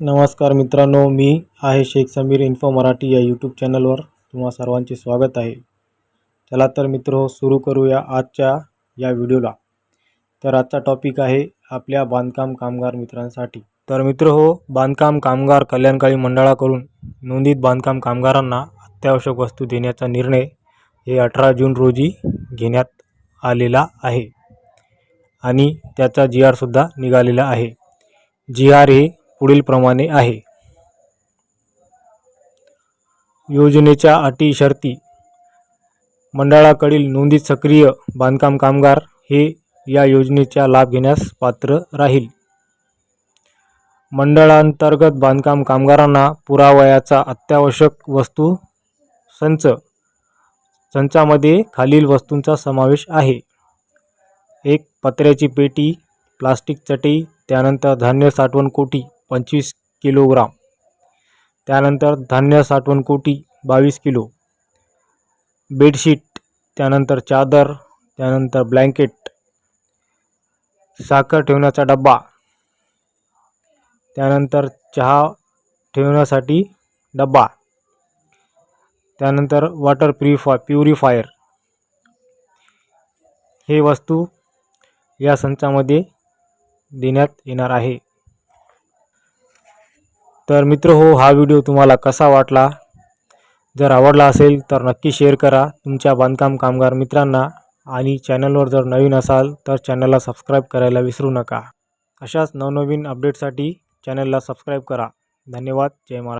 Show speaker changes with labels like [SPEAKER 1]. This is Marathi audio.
[SPEAKER 1] नमस्कार मित्रांनो मी आहे शेख समीर इन्फो मराठी या यूट्यूब चॅनलवर तुम्हा सर्वांचे स्वागत आहे. चला तर मित्र सुरू करूया आजच्या या व्हिडिओला. तर आजचा टॉपिक आहे आपल्या बांधकाम कामगार मित्रांसाठी. तर मित्र हो बांधकाम कामगार कल्याणकारी मंडळाकडून नोंदीत बांधकाम कामगारांना अत्यावश्यक वस्तू देण्याचा निर्णय हे अठरा जून रोजी घेण्यात आलेला आहे. आणि त्याचा जी आरसुद्धा निघालेला आहे. जी आर हे पुढीलप्रमाणे आहे. योजनेच्या अटी शर्ती. मंडळाकडील नोंदीत सक्रिय बांधकाम कामगार हे या योजनेचा लाभ घेण्यास पात्र राहील. मंडळांतर्गत बांधकाम कामगारांना पुरावयाचा अत्यावश्यक वस्तू संच संचामध्ये खालील वस्तूंचा समावेश आहे. एक पत्र्याची पेटी प्लास्टिक चटई त्यानंतर धान्य साठवण कोटी पंचवीस किलोग्राम. त्यानंतर धान्य साठवण कोटी बावीस किलो. बेडशीट त्यानंतर चादर त्यानंतर ब्लँकेट. साखर ठेवण्याचा डब्बा. त्यानंतर चहा ठेवण्यासाठी डब्बा. त्यानंतर वॉटर प्युरिफाय प्युरिफायर. हे वस्तू या संचामध्ये देण्यात येणार आहे. तर मित्र हो हा व्हिडिओ तुम्हाला कसा वाटला? जर आवडला असेल तर नक्की शेअर करा. तुमच्या बांधकाम कामगार मित्रांना आणि चॅनलवर जर नवीन असाल तर चॅनलला सबस्क्राईब करायला विसरू नका. अशाच नवनवीन अपडेटसाठी चॅनलला सबस्क्राईब करा. धन्यवाद. जय महाराज.